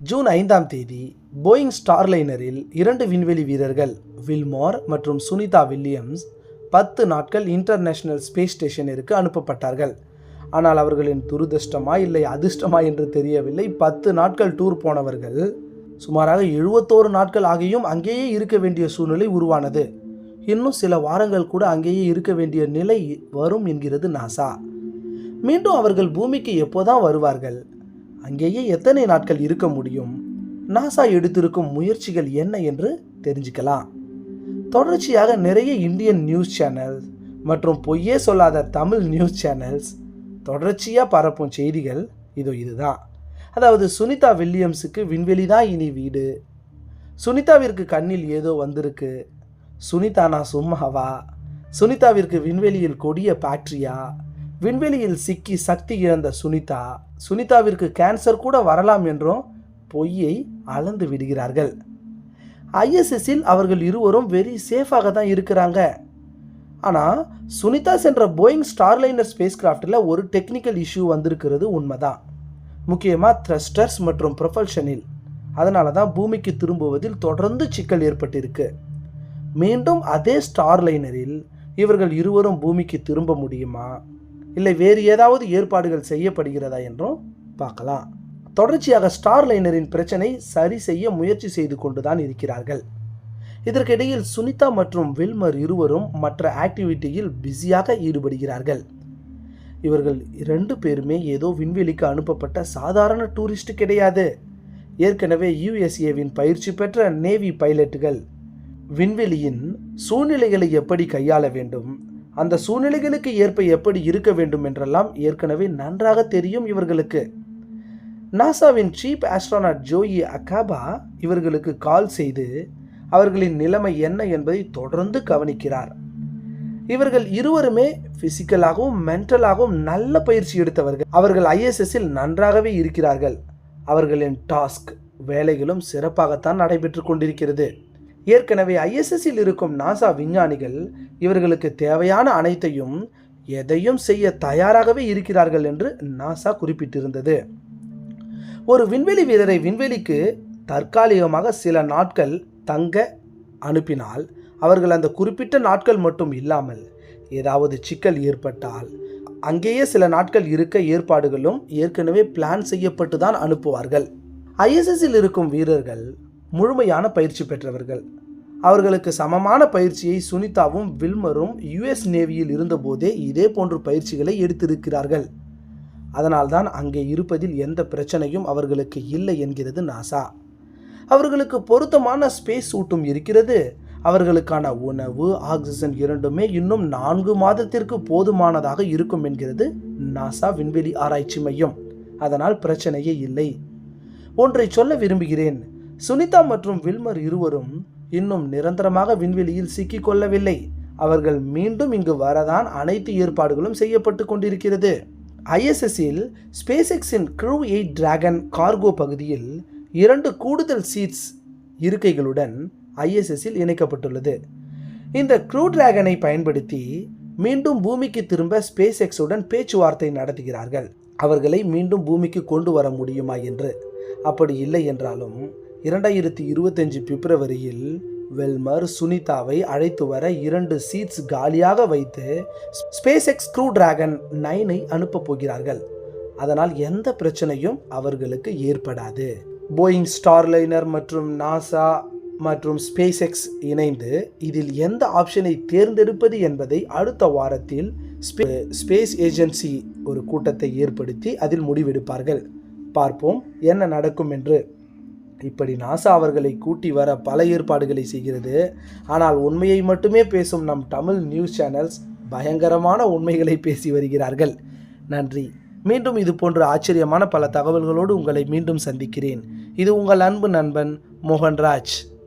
June ஐந்தாம் தேதி Boeing ஸ்டார்லைனரில் இரண்டு விண்வெளி வீரர்கள் வில்மோர் மற்றும் சுனிதா வில்லியம்ஸ் பத்து நாட்கள் இன்டர்நேஷனல் ஸ்பேஸ் ஸ்டேஷனிற்கு அனுப்பப்பட்டார்கள். ஆனால் அவர்களின் துரதிர்ஷ்டமா இல்லை அதிர்ஷ்டமா என்று தெரியவில்லை. பத்து நாட்கள் டூர் போனவர்கள் சுமாராக எழுபத்தோரு நாட்கள் ஆகியும் அங்கேயே இருக்க வேண்டிய சூழ்நிலை உருவானது. இன்னும் சில வாரங்கள் கூட அங்கேயே இருக்க வேண்டிய நிலை வரும் என்கிறது நாசா. மீண்டும் அவர்கள் பூமிக்கு எப்போதான் வருவார்கள்? அங்கேயே எத்தனை நாட்கள் இருக்க முடியும்? நாசா எடுத்திருக்கும் முயற்சிகள் என்ன என்று தெரிஞ்சுக்கலாம். தொடர்ச்சியாக நிறைய இந்தியன் நியூஸ் சேனல்ஸ் மற்றும் பொய்யே சொல்லாத தமிழ் நியூஸ் சேனல்ஸ் தொடர்ச்சியாக பரப்பும் செய்திகள் இதோ இதுதான். அதாவது சுனிதா வில்லியம்ஸுக்கு விண்வெளி தான் இனி வீடு. சுனிதாவிற்கு கண்ணில் ஏதோ வந்திருக்கு. சுனிதா நான் சும்மாவா? சுனிதாவிற்கு விண்வெளியில் கொடிய பேட்ரியா விண்வெளியில் சிக்கி சக்தி இழந்த சுனிதா சுனிதாவிற்கு கேன்சர் கூட வரலாம் என்றும் பொய்யை அளந்து விடுகிறார்கள். ஐஎஸ்எஸ்ஸில் அவர்கள் இருவரும் வெரி சேஃபாக தான் இருக்கிறாங்க. ஆனால் சுனிதா சென்ற போயிங் ஸ்டார்லைனர் ஸ்பேஸ் கிராஃப்டில் ஒரு டெக்னிக்கல் இஷ்யூ வந்திருக்கிறது உண்மைதான். முக்கியமாக த்ரஸ்டர்ஸ் மற்றும் ப்ரொஃபல்ஷனில் அதனால தான் பூமிக்கு திரும்புவதில் தொடர்ந்து சிக்கல் ஏற்பட்டிருக்கு. மீண்டும் அதே ஸ்டார்லைனரில் இவர்கள் இருவரும் பூமிக்கு திரும்ப முடியுமா? இல்லை வேறு ஏதாவது ஏற்பாடுகள் செய்யப்படுகிறதா என்றும் பார்க்கலாம். தொடர்ச்சியாக ஸ்டார் லைனரின் பிரச்சனை சரி செய்ய முயற்சி செய்து கொண்டுதான் இருக்கிறார்கள். இதற்கிடையில் சுனிதா மற்றும் வில்மர் இருவரும் மற்ற ஆக்டிவிட்டியில் பிஸியாக ஈடுபடுகிறார்கள். இவர்கள் இரண்டு பேருமே ஏதோ விண்வெளிக்கு அனுப்பப்பட்ட சாதாரண டூரிஸ்ட் கிடையாது. ஏற்கனவே யுஎஸ்ஏவின் பயிற்சி பெற்ற நேவி பைலட்டுகள் விண்வெளியின் சூழ்நிலைகளை எப்படி கையாள வேண்டும் அந்த சூழ்நிலைகளுக்கு ஏற்ப எப்படி இருக்க வேண்டும் என்றெல்லாம் ஏற்கனவே நன்றாக தெரியும் இவர்களுக்கு. நாசாவின் சீப் ஆஸ்ட்ரானாட் ஜோயி அகாபா இவர்களுக்கு கால் செய்து அவர்களின் நிலைமை என்ன என்பதை தொடர்ந்து கவனிக்கிறார். இவர்கள் இருவருமே பிசிக்கலாகவும் மென்டலாகவும் நல்ல பயிற்சி எடுத்தவர்கள். அவர்கள் ஐஎஸ்எஸ்ஸில் நன்றாகவே இருக்கிறார்கள். அவர்களின் டாஸ்க் வேலைகளும் சிறப்பாகத்தான் நடைபெற்று கொண்டிருக்கிறது. ஏற்கனவே ஐஎஸ்எஸ்ஸில் இருக்கும் நாசா விஞ்ஞானிகள் இவர்களுக்கு தேவையான அனைத்தையும் எதையும் செய்ய தயாராகவே இருக்கிறார்கள் என்று நாசா குறிப்பிட்டிருந்தது. ஒரு விண்வெளி வீரரை விண்வெளிக்கு தற்காலிகமாக சில நாட்கள் தங்க அனுப்பினால் அவர்கள் அந்த குறிப்பிட்ட நாட்கள் மட்டும் இல்லாமல் ஏதாவது சிக்கல் ஏற்பட்டால் அங்கேயே சில நாட்கள் இருக்க ஏற்பாடுகளும் ஏற்கனவே பிளான் செய்யப்பட்டு தான் அனுப்புவார்கள் ஐஎஸ்எஸ்ஸில் இருக்கும் வீரர்கள் முழுமையான பயிற்சி பெற்றவர்கள். அவர்களுக்கு சமமான பயிற்சியை சுனிதாவும் வில்மரும் யுஎஸ் நேவியில் இருந்தபோதே இதே போன்ற பயிற்சிகளை எடுத்திருக்கிறார்கள். அதனால்தான் அங்கே இருப்பதில் எந்த பிரச்சனையும் அவர்களுக்கு இல்லை என்கிறது நாசா. அவர்களுக்கு பொருத்தமான ஸ்பேஸ் சூட்டும் இருக்கிறது. அவர்களுக்கான உணவு ஆக்சிஜன் இரண்டுமே இன்னும் நான்கு மாதத்திற்கு போதுமானதாக இருக்கும் என்கிறது நாசா விண்வெளி ஆராய்ச்சி மையம். அதனால் பிரச்சனையே இல்லை. ஒன்றை சொல்ல விரும்புகிறேன். சுனிதா மற்றும் வில்மர் இருவரும் இன்னும் நிரந்தரமாக விண்வெளியில் சிக்கிக் கொள்ளவில்லை. அவர்கள் மீண்டும் இங்கு வரதான் அனைத்து ஏற்பாடுகளும் செய்யப்பட்டு கொண்டிருக்கிறது. ஐஎஸ்எஸ்ஸில் space crew eight dragon cargo பகுதியில் இரண்டு கூடுதல் சீட்ஸ் இருக்கைகளுடன் ஐஎஸ்எஸ்ஸில் இணைக்கப்பட்டுள்ளது. இந்த க்ரூ டிராகனை பயன்படுத்தி மீண்டும் பூமிக்கு திரும்ப ஸ்பேஸ் எக்ஸுடன் பேச்சுவார்த்தை நடத்துகிறார்கள். அவர்களை மீண்டும் பூமிக்கு கொண்டு வர முடியுமா என்று? அப்படி இல்லை என்றாலும் இரண்டாயிரத்தி இருபத்தஞ்சு பிப்ரவரியில் வெல்மர் சுனிதாவை அழைத்து வர இரண்டு சீட்ஸ் காலியாக வைத்து ஸ்பேஸ் எக்ஸ் க்ரூ டிராகன் நைனை அனுப்பப் போகிறார்கள். அதனால் எந்த பிரச்சனையும் அவர்களுக்கு ஏற்படாது. போயிங் ஸ்டார்லைனர் மற்றும் நாசா மற்றும் ஸ்பேஸ் எக்ஸ் இணைந்து இதில் எந்த ஆப்ஷனை தேர்ந்தெடுப்பது என்பதை அடுத்த வாரத்தில் ஸ்பே- ஸ்பேஸ் ஏஜென்சி ஒரு கூட்டத்தை ஏற்படுத்தி அதில் முடிவெடுப்பார்கள். பார்ப்போம் என்ன நடக்கும் என்று. இப்படி நாசா அவர்களை கூட்டி வர பல ஏற்பாடுகளை செய்கிறது. ஆனால் உண்மையை மட்டுமே பேசும் நம் தமிழ் நியூஸ் சேனல்ஸ் பயங்கரமான உண்மைகளை பேசி வருகிறார்கள். நன்றி. மீண்டும் இது போன்ற ஆச்சரியமான பல தகவல்களோடு உங்களை மீண்டும் சந்திக்கிறேன். இது உங்கள் அன்பு நண்பன் மோகன்ராஜ்.